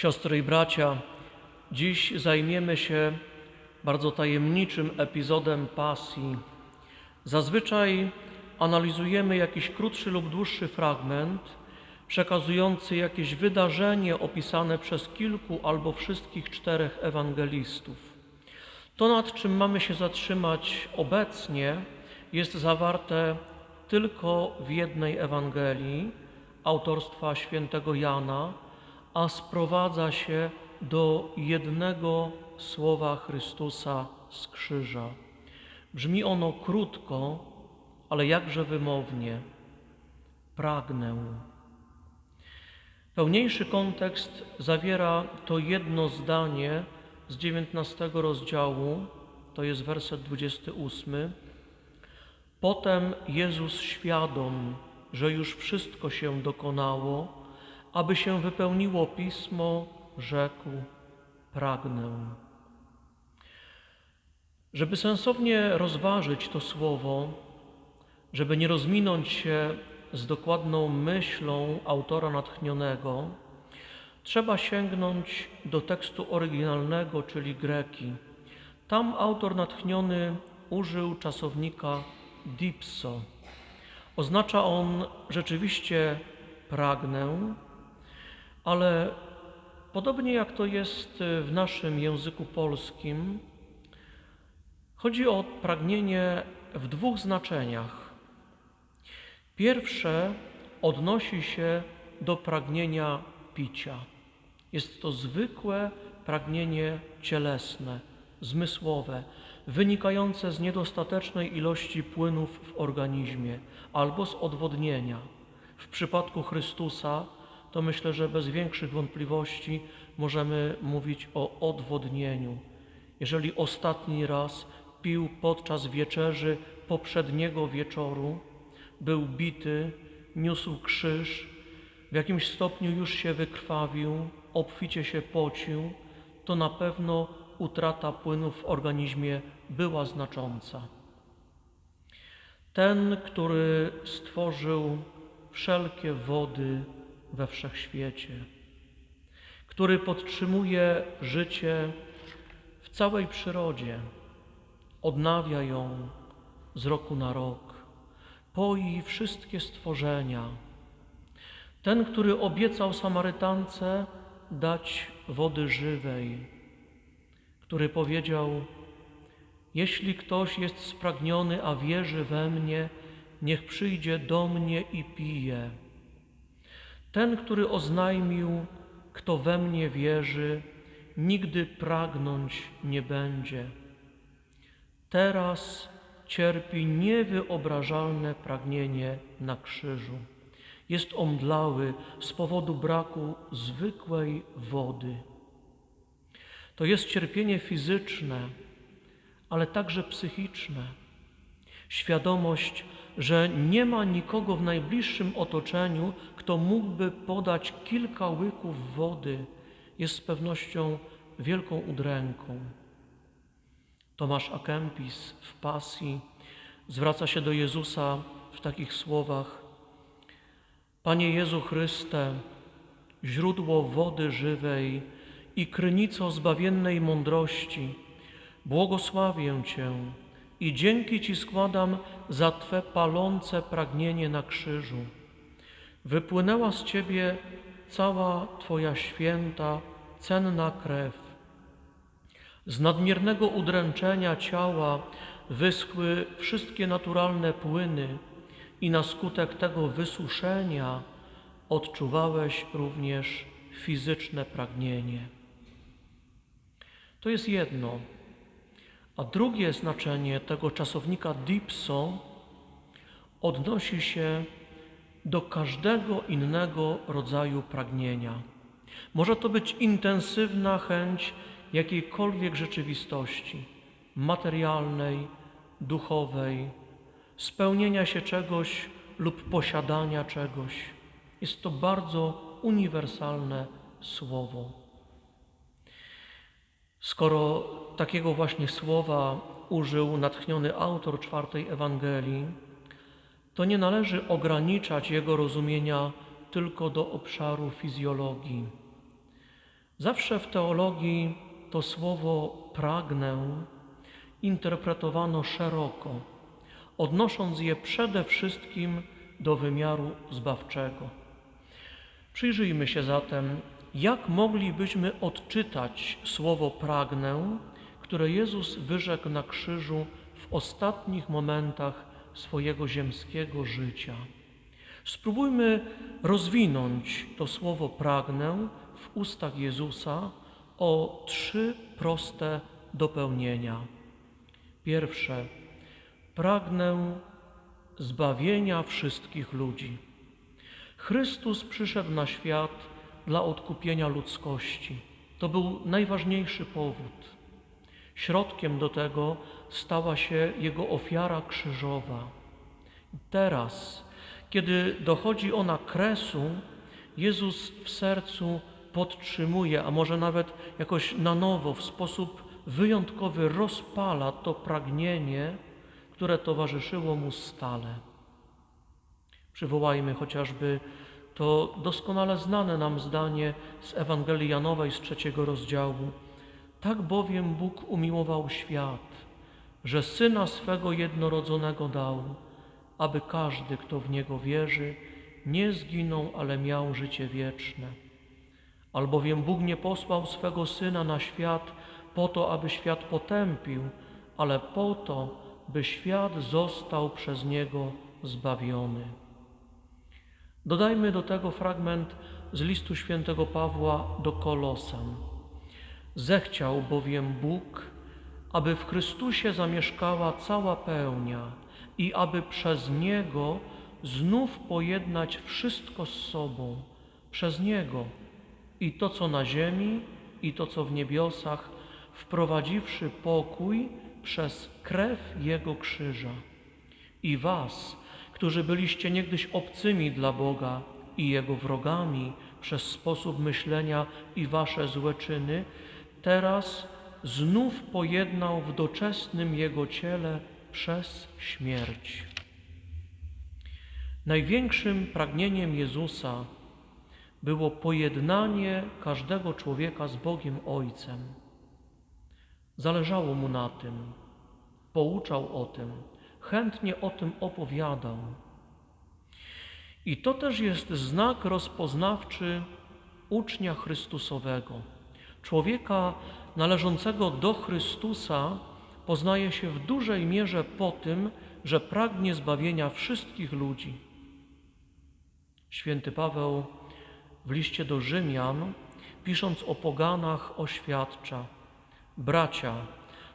Siostry i bracia, dziś zajmiemy się bardzo tajemniczym epizodem pasji. Zazwyczaj analizujemy jakiś krótszy lub dłuższy fragment, przekazujący jakieś wydarzenie opisane przez kilku albo wszystkich czterech ewangelistów. To, nad czym mamy się zatrzymać obecnie, jest zawarte tylko w jednej Ewangelii autorstwa świętego Jana, a sprowadza się do jednego słowa Chrystusa z krzyża. Brzmi ono krótko, ale jakże wymownie. Pragnę. Pełniejszy kontekst zawiera to jedno zdanie z 19 rozdziału, to jest werset 28. Potem Jezus świadom, że już wszystko się dokonało, aby się wypełniło pismo, rzekł: Pragnę. Żeby sensownie rozważyć to słowo, żeby nie rozminąć się z dokładną myślą autora natchnionego, trzeba sięgnąć do tekstu oryginalnego, czyli greki. Tam autor natchniony użył czasownika dipso. Oznacza on rzeczywiście pragnę, ale podobnie jak to jest w naszym języku polskim, chodzi o pragnienie w dwóch znaczeniach. Pierwsze odnosi się do pragnienia picia. Jest to zwykłe pragnienie cielesne, zmysłowe, wynikające z niedostatecznej ilości płynów w organizmie albo z odwodnienia. W przypadku Chrystusa to myślę, że bez większych wątpliwości możemy mówić o odwodnieniu. Jeżeli ostatni raz pił podczas wieczerzy poprzedniego wieczoru, był bity, niósł krzyż, w jakimś stopniu już się wykrwawił, obficie się pocił, to na pewno utrata płynów w organizmie była znacząca. Ten, który stworzył wszelkie wody we wszechświecie, który podtrzymuje życie w całej przyrodzie, odnawia ją z roku na rok, poi wszystkie stworzenia. Ten, który obiecał Samarytance dać wody żywej, który powiedział: Jeśli ktoś jest spragniony, a wierzy we mnie, niech przyjdzie do mnie i pije. Ten, który oznajmił, kto we mnie wierzy, nigdy pragnąć nie będzie. Teraz cierpi niewyobrażalne pragnienie na krzyżu. Jest omdlały z powodu braku zwykłej wody. To jest cierpienie fizyczne, ale także psychiczne. Świadomość, że nie ma nikogo w najbliższym otoczeniu, kto mógłby podać kilka łyków wody, jest z pewnością wielką udręką. Tomasz Akempis w pasji zwraca się do Jezusa w takich słowach: Panie Jezu Chryste, źródło wody żywej i krynico zbawiennej mądrości, błogosławię Cię i dzięki Ci składam za Twe palące pragnienie na krzyżu. Wypłynęła z Ciebie cała Twoja święta, cenna krew. Z nadmiernego udręczenia ciała wyschły wszystkie naturalne płyny i na skutek tego wysuszenia odczuwałeś również fizyczne pragnienie. To jest jedno. A drugie znaczenie tego czasownika dipso odnosi się do każdego innego rodzaju pragnienia. Może to być intensywna chęć jakiejkolwiek rzeczywistości materialnej, duchowej, spełnienia się czegoś lub posiadania czegoś. Jest to bardzo uniwersalne słowo. Skoro takiego właśnie słowa użył natchniony autor czwartej Ewangelii, to nie należy ograniczać jego rozumienia tylko do obszaru fizjologii. Zawsze w teologii to słowo pragnę interpretowano szeroko, odnosząc je przede wszystkim do wymiaru zbawczego. Przyjrzyjmy się zatem, jak moglibyśmy odczytać słowo pragnę, które Jezus wyrzekł na krzyżu w ostatnich momentach swojego ziemskiego życia. Spróbujmy rozwinąć to słowo pragnę w ustach Jezusa o trzy proste dopełnienia. Pierwsze, pragnę zbawienia wszystkich ludzi. Chrystus przyszedł na świat dla odkupienia ludzkości. To był najważniejszy powód. Środkiem do tego stała się Jego ofiara krzyżowa. Teraz, kiedy dochodzi ona kresu, Jezus w sercu podtrzymuje, a może nawet jakoś na nowo, w sposób wyjątkowy rozpala to pragnienie, które towarzyszyło mu stale. Przywołajmy chociażby to doskonale znane nam zdanie z Ewangelii Janowej z trzeciego rozdziału. Tak bowiem Bóg umiłował świat, że Syna swego jednorodzonego dał, aby każdy, kto w Niego wierzy, nie zginął, ale miał życie wieczne. Albowiem Bóg nie posłał swego Syna na świat po to, aby świat potępił, ale po to, by świat został przez Niego zbawiony. Dodajmy do tego fragment z listu świętego Pawła do Kolosan. Zechciał bowiem Bóg, aby w Chrystusie zamieszkała cała pełnia i aby przez Niego znów pojednać wszystko z sobą, przez Niego i to, co na ziemi, i to, co w niebiosach, wprowadziwszy pokój przez krew Jego krzyża. I was, którzy byliście niegdyś obcymi dla Boga i Jego wrogami przez sposób myślenia i wasze złe czyny, teraz znów pojednał w doczesnym Jego ciele przez śmierć. Największym pragnieniem Jezusa było pojednanie każdego człowieka z Bogiem Ojcem. Zależało mu na tym, pouczał o tym, chętnie o tym opowiadał. I to też jest znak rozpoznawczy ucznia Chrystusowego. Człowieka należącego do Chrystusa poznaje się w dużej mierze po tym, że pragnie zbawienia wszystkich ludzi. Święty Paweł w liście do Rzymian, pisząc o poganach, oświadcza: Bracia,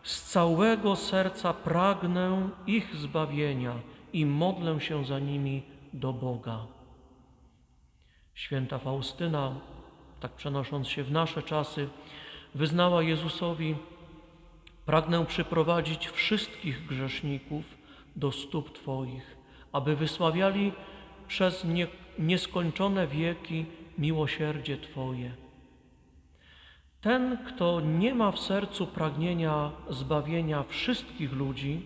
z całego serca pragnę ich zbawienia i modlę się za nimi do Boga. Święta Faustyna, tak przenosząc się w nasze czasy, wyznała Jezusowi: Pragnę przyprowadzić wszystkich grzeszników do stóp Twoich, aby wysławiali przez nie, nieskończone wieki miłosierdzie Twoje. Ten, kto nie ma w sercu pragnienia zbawienia wszystkich ludzi,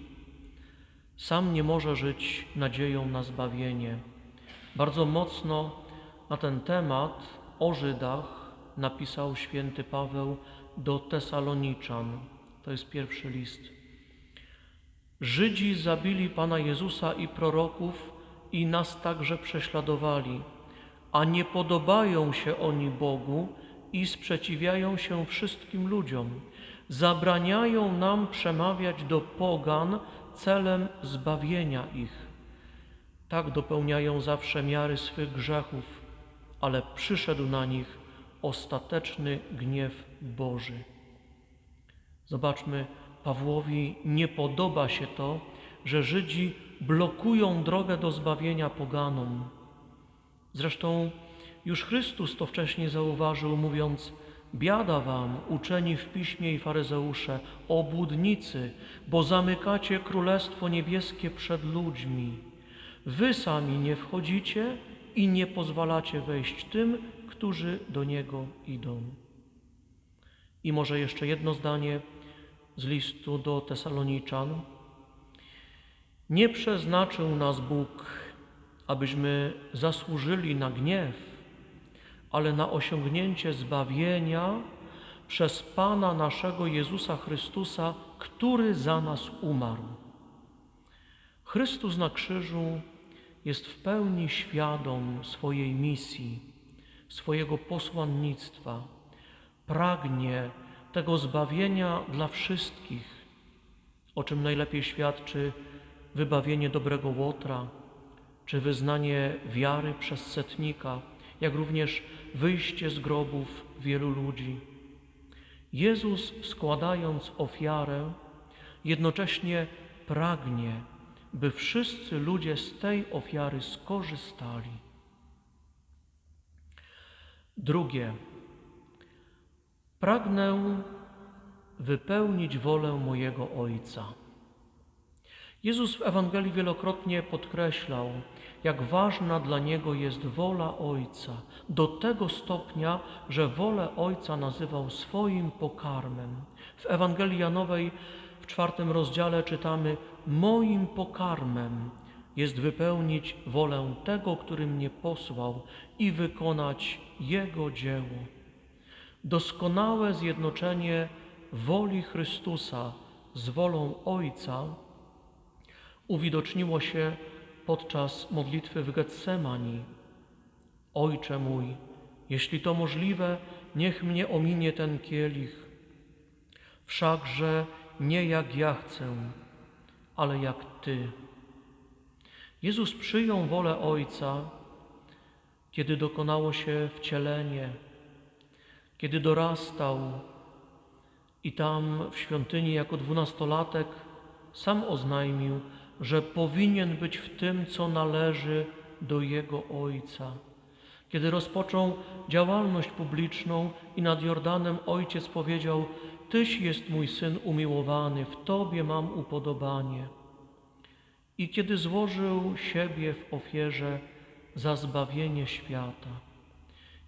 sam nie może żyć nadzieją na zbawienie. Bardzo mocno na ten temat o Żydach napisał święty Paweł do Tesaloniczan. To jest pierwszy list. Żydzi zabili Pana Jezusa i proroków i nas także prześladowali, a nie podobają się oni Bogu i sprzeciwiają się wszystkim ludziom. Zabraniają nam przemawiać do pogan celem zbawienia ich. Tak dopełniają zawsze miary swych grzechów, ale przyszedł na nich ostateczny gniew Boży. Zobaczmy, Pawłowi nie podoba się to, że Żydzi blokują drogę do zbawienia poganom. Zresztą już Chrystus to wcześniej zauważył, mówiąc: Biada wam, uczeni w piśmie i faryzeusze, obłudnicy, bo zamykacie królestwo niebieskie przed ludźmi. Wy sami nie wchodzicie i nie pozwalacie wejść tym, którzy do niego idą. I może jeszcze jedno zdanie z listu do Tesaloniczan. Nie przeznaczył nas Bóg, abyśmy zasłużyli na gniew, ale na osiągnięcie zbawienia przez Pana naszego Jezusa Chrystusa, który za nas umarł. Chrystus na krzyżu jest w pełni świadom swojej misji, swojego posłannictwa. Pragnie tego zbawienia dla wszystkich, o czym najlepiej świadczy wybawienie dobrego Łotra, czy wyznanie wiary przez setnika, jak również wyjście z grobów wielu ludzi. Jezus, składając ofiarę, jednocześnie pragnie, by wszyscy ludzie z tej ofiary skorzystali. Drugie. Pragnę wypełnić wolę mojego Ojca. Jezus w Ewangelii wielokrotnie podkreślał, jak ważna dla Niego jest wola Ojca, do tego stopnia, że wolę Ojca nazywał swoim pokarmem. W Ewangelii Janowej w czwartym rozdziale czytamy: Moim pokarmem jest wypełnić wolę tego, który mnie posłał i wykonać Jego dzieło. Doskonałe zjednoczenie woli Chrystusa z wolą Ojca uwidoczniło się podczas modlitwy w Getsemani. Ojcze mój, jeśli to możliwe, niech mnie ominie ten kielich. Wszakże nie jak ja chcę, ale jak Ty. Jezus przyjął wolę Ojca, kiedy dokonało się wcielenie, kiedy dorastał i tam w świątyni jako dwunastolatek sam oznajmił, że powinien być w tym, co należy do Jego Ojca. Kiedy rozpoczął działalność publiczną i nad Jordanem Ojciec powiedział: Tyś jest mój syn umiłowany, w Tobie mam upodobanie. I kiedy złożył siebie w ofierze za zbawienie świata,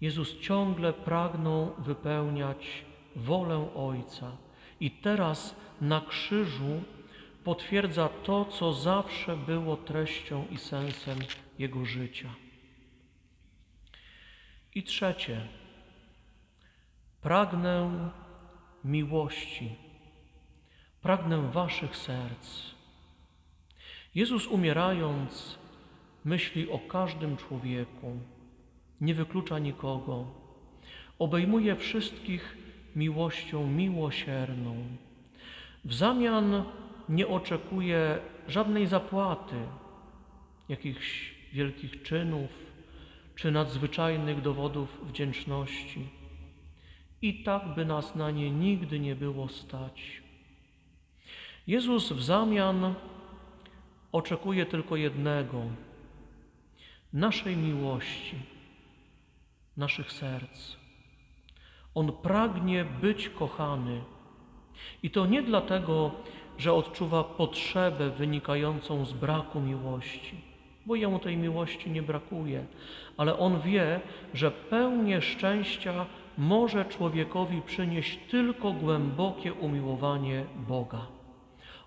Jezus ciągle pragnął wypełniać wolę Ojca. I teraz na krzyżu potwierdza to, co zawsze było treścią i sensem Jego życia. I trzecie, pragnę miłości, pragnę Waszych serc. Jezus umierając myśli o każdym człowieku, nie wyklucza nikogo, obejmuje wszystkich miłością miłosierną. W zamian nie oczekuje żadnej zapłaty, jakichś wielkich czynów czy nadzwyczajnych dowodów wdzięczności. I tak by nas na nie nigdy nie było stać. Jezus w zamian oczekuje tylko jednego naszej miłości, naszych serc. On pragnie być kochany. I to nie dlatego, że odczuwa potrzebę wynikającą z braku miłości, bo jemu tej miłości nie brakuje, ale on wie, że pełnię szczęścia może człowiekowi przynieść tylko głębokie umiłowanie Boga.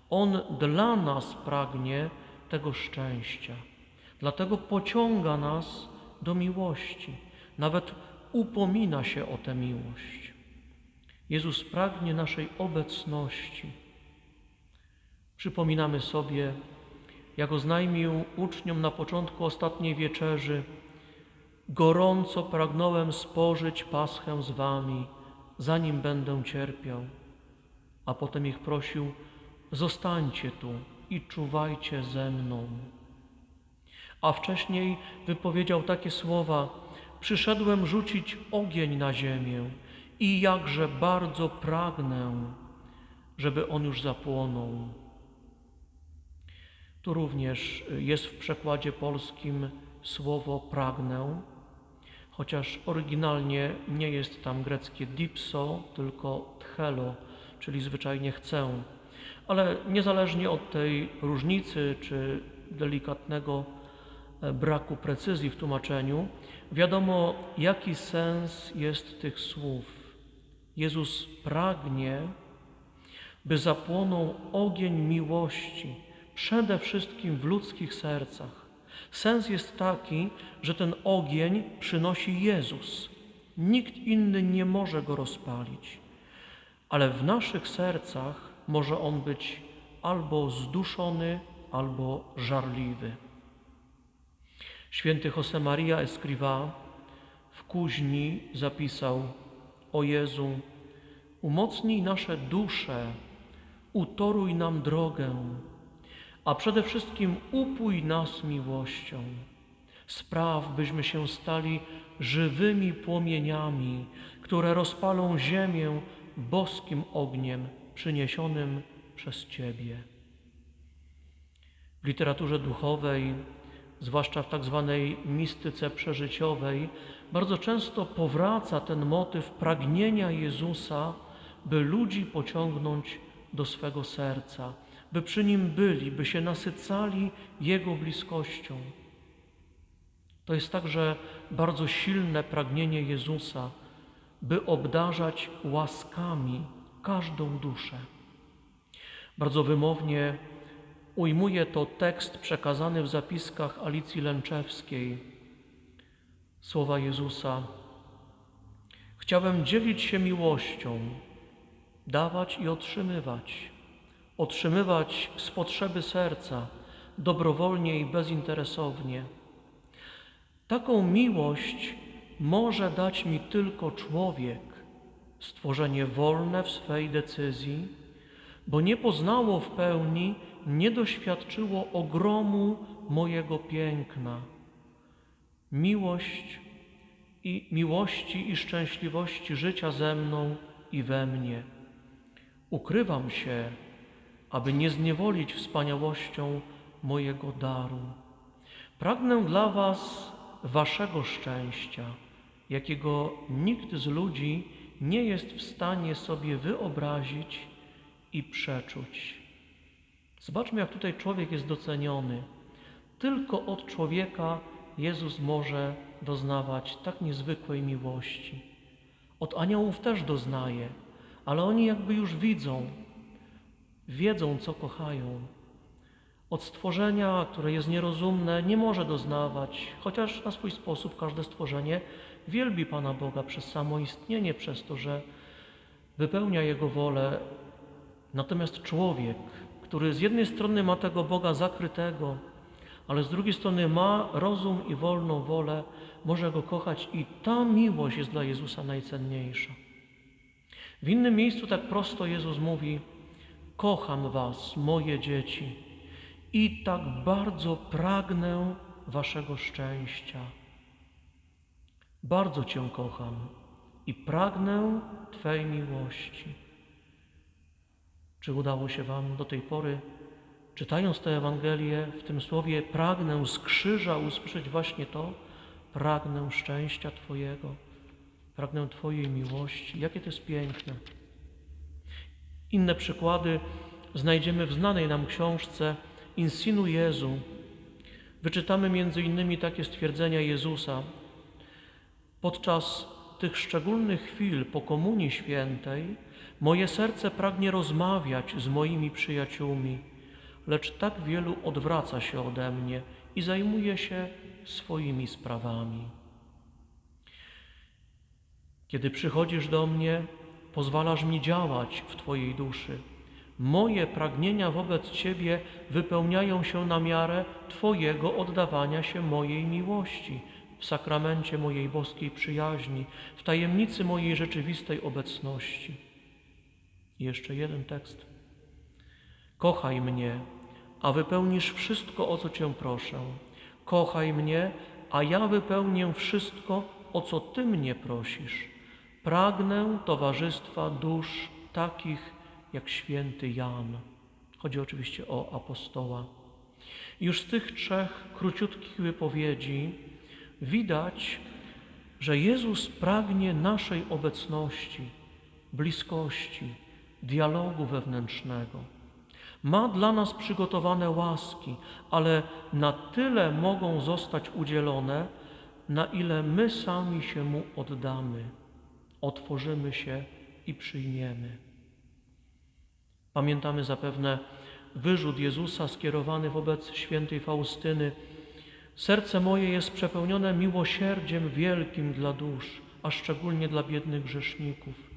On dla nas pragnie tego szczęścia, dlatego pociąga nas do miłości, nawet upomina się o tę miłość. Jezus pragnie naszej obecności Przypominamy sobie, jak oznajmił uczniom na początku ostatniej wieczerzy, gorąco pragnąłem spożyć paschę z wami, zanim będę cierpiał. A potem ich prosił, zostańcie tu i czuwajcie ze mną. A wcześniej wypowiedział takie słowa, przyszedłem rzucić ogień na ziemię i jakże bardzo pragnę, żeby on już zapłonął. Tu również jest w przekładzie polskim słowo pragnę, chociaż oryginalnie nie jest tam greckie dipso, tylko tchelo, czyli zwyczajnie chcę. Ale niezależnie od tej różnicy czy delikatnego e, braku precyzji w tłumaczeniu, wiadomo, jaki sens jest tych słów. Jezus pragnie, by zapłonął ogień miłości przede wszystkim w ludzkich sercach. Sens jest taki, że ten ogień przynosi Jezus, Nikt inny nie może go rozpalić, ale w naszych sercach może on być albo zduszony, albo żarliwy. Święty Josemaria Escrivá w Kuźni zapisał: O Jezu, umocnij nasze dusze, utoruj nam drogę, a przede wszystkim upój nas miłością. Spraw, byśmy się stali żywymi płomieniami, które rozpalą ziemię boskim ogniem przyniesionym przez Ciebie. W literaturze duchowej, zwłaszcza w tak zwanej mistyce przeżyciowej, bardzo często powraca ten motyw pragnienia Jezusa, by ludzi pociągnąć do swego serca, by przy Nim byli, by się nasycali Jego bliskością. To jest także bardzo silne pragnienie Jezusa, by obdarzać łaskami każdą duszę. Bardzo wymownie ujmuje to tekst przekazany w zapiskach Alicji Lęczewskiej. Słowa Jezusa: Chciałem dzielić się miłością, dawać i otrzymywać, otrzymywać z potrzeby serca, dobrowolnie i bezinteresownie. Taką miłość może dać mi tylko człowiek, stworzenie wolne w swej decyzji, bo nie poznało w pełni, nie doświadczyło ogromu mojego piękna. Miłość i miłości i szczęśliwości życia ze mną i we mnie. Ukrywam się, aby nie zniewolić wspaniałością mojego daru. Pragnę dla Was Waszego szczęścia, jakiego nikt z ludzi nie jest w stanie sobie wyobrazić i przeczuć. Zobaczmy, jak tutaj człowiek jest doceniony. Tylko od człowieka Jezus może doznawać tak niezwykłej miłości. Od aniołów też doznaje, ale oni jakby już widzą, wiedzą, co kochają. Od stworzenia, które jest nierozumne, nie może doznawać, chociaż na swój sposób każde stworzenie wielbi Pana Boga przez samo istnienie, przez to, że wypełnia Jego wolę. Natomiast człowiek, który z jednej strony ma tego Boga zakrytego, ale z drugiej strony ma rozum i wolną wolę, może go kochać i ta miłość jest dla Jezusa najcenniejsza. W innym miejscu tak prosto Jezus mówi: Kocham Was, moje dzieci, i tak bardzo pragnę Waszego szczęścia. Bardzo Cię kocham i pragnę Twej miłości. Czy udało się Wam do tej pory, czytając tę Ewangelię, w tym słowie pragnę z krzyża usłyszeć właśnie to? Pragnę szczęścia Twojego, pragnę Twojej miłości. Jakie to jest piękne. Inne przykłady znajdziemy w znanej nam książce Insinu Jezu. Wyczytamy między innymi takie stwierdzenia Jezusa. Podczas tych szczególnych chwil po Komunii Świętej moje serce pragnie rozmawiać z moimi przyjaciółmi, lecz tak wielu odwraca się ode mnie i zajmuje się swoimi sprawami. Kiedy przychodzisz do mnie, pozwalasz mi działać w Twojej duszy. Moje pragnienia wobec Ciebie wypełniają się na miarę Twojego oddawania się mojej miłości, w sakramencie mojej boskiej przyjaźni, w tajemnicy mojej rzeczywistej obecności. I jeszcze jeden tekst. Kochaj mnie, a wypełnisz wszystko, o co Cię proszę. Kochaj mnie, a ja wypełnię wszystko, o co Ty mnie prosisz. Pragnę towarzystwa dusz takich jak święty Jan. Chodzi oczywiście o apostoła. Już z tych trzech króciutkich wypowiedzi widać, że Jezus pragnie naszej obecności, bliskości, dialogu wewnętrznego. Ma dla nas przygotowane łaski, ale na tyle mogą zostać udzielone, na ile my sami się Mu oddamy, otworzymy się i przyjmiemy. Pamiętamy zapewne wyrzut Jezusa skierowany wobec świętej Faustyny. Serce moje jest przepełnione miłosierdziem wielkim dla dusz, a szczególnie dla biednych grzeszników,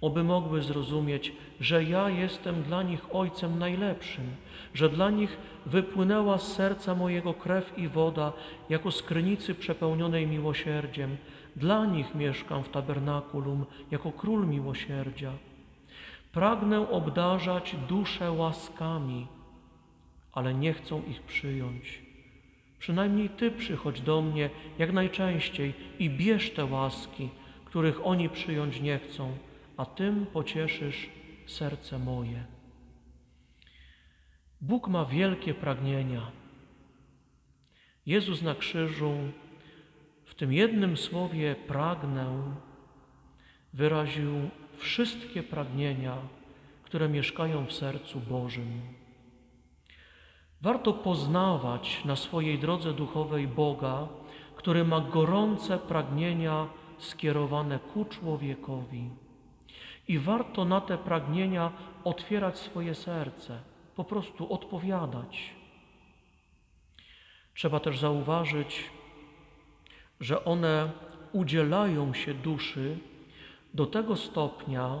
oby mogły zrozumieć, że ja jestem dla nich Ojcem najlepszym, że dla nich wypłynęła z serca mojego krew i woda, jako z krynicy przepełnionej miłosierdziem. Dla nich mieszkam w tabernakulum, jako król miłosierdzia. Pragnę obdarzać duszę łaskami, ale nie chcą ich przyjąć. Przynajmniej Ty przychodź do mnie jak najczęściej i bierz te łaski, których oni przyjąć nie chcą, a tym pocieszysz serce moje. Bóg ma wielkie pragnienia. Jezus na krzyżu w tym jednym słowie pragnę wyraził wszystkie pragnienia, które mieszkają w sercu Bożym. Warto poznawać na swojej drodze duchowej Boga, który ma gorące pragnienia skierowane ku człowiekowi. I warto na te pragnienia otwierać swoje serce, po prostu odpowiadać. Trzeba też zauważyć, że one udzielają się duszy do tego stopnia,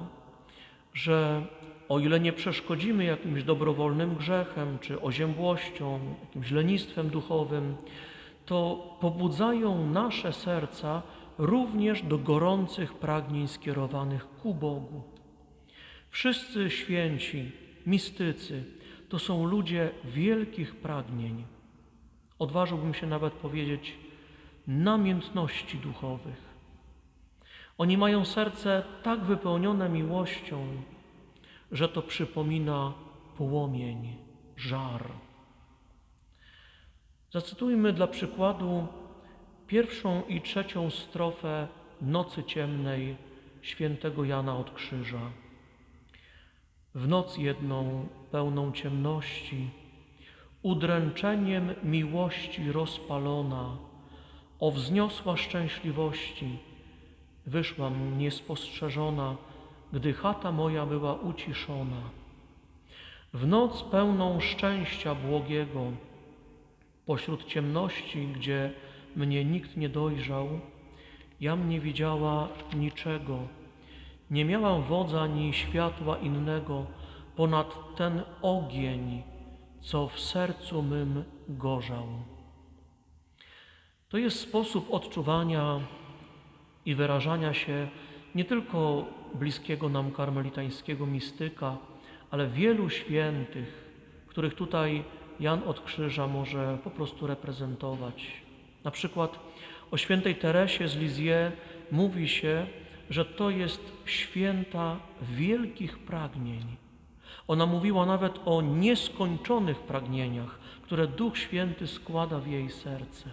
że o ile nie przeszkodzimy jakimś dobrowolnym grzechem, czy oziębłością, jakimś lenistwem duchowym, to pobudzają nasze serca również do gorących pragnień skierowanych ku Bogu. Wszyscy święci, mistycy to są ludzie wielkich pragnień. Odważyłbym się nawet powiedzieć namiętności duchowych. Oni mają serce tak wypełnione miłością, że to przypomina płomień, żar. Zacytujmy dla przykładu pierwszą i trzecią strofę Nocy Ciemnej świętego Jana od Krzyża. W noc jedną, pełną ciemności, udręczeniem miłości rozpalona, o wzniosła szczęśliwości, wyszłam niespostrzeżona, gdy chata moja była uciszona. W noc pełną szczęścia błogiego, pośród ciemności, gdzie mnie nikt nie dojrzał, jam nie widziała niczego, nie miałam wodza ni światła innego ponad ten ogień, co w sercu mym gorzał. To jest sposób odczuwania i wyrażania się nie tylko bliskiego nam karmelitańskiego mistyka, ale wielu świętych, których tutaj Jan od Krzyża może po prostu reprezentować. Na przykład o świętej Teresie z Lizie mówi się, że to jest święta wielkich pragnień. Ona mówiła nawet o nieskończonych pragnieniach, które Duch Święty składa w jej serce.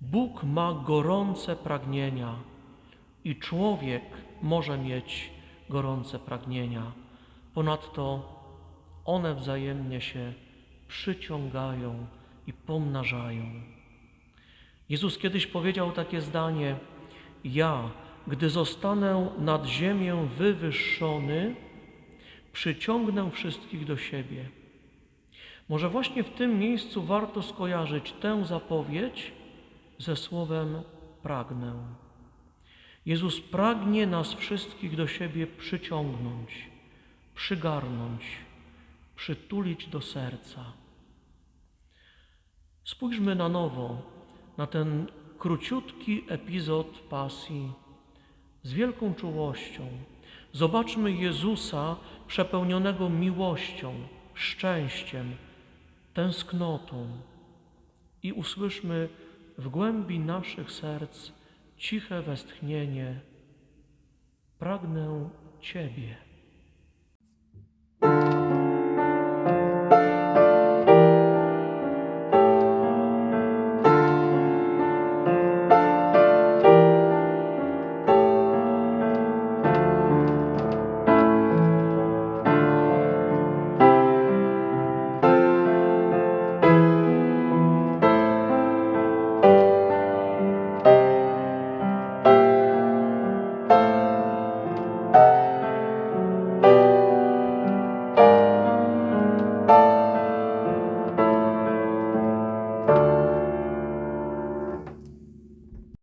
Bóg ma gorące pragnienia i człowiek może mieć gorące pragnienia. Ponadto one wzajemnie się przyciągają i pomnażają. Jezus kiedyś powiedział takie zdanie: Ja, gdy zostanę nad ziemię wywyższony, przyciągnę wszystkich do siebie. Może właśnie w tym miejscu warto skojarzyć tę zapowiedź ze słowem pragnę. Jezus pragnie nas wszystkich do siebie przyciągnąć, przygarnąć, przytulić do serca. Spójrzmy na nowo na ten króciutki epizod pasji z wielką czułością. Zobaczmy Jezusa przepełnionego miłością, szczęściem, tęsknotą i usłyszmy w głębi naszych serc ciche westchnienie: Pragnę Ciebie.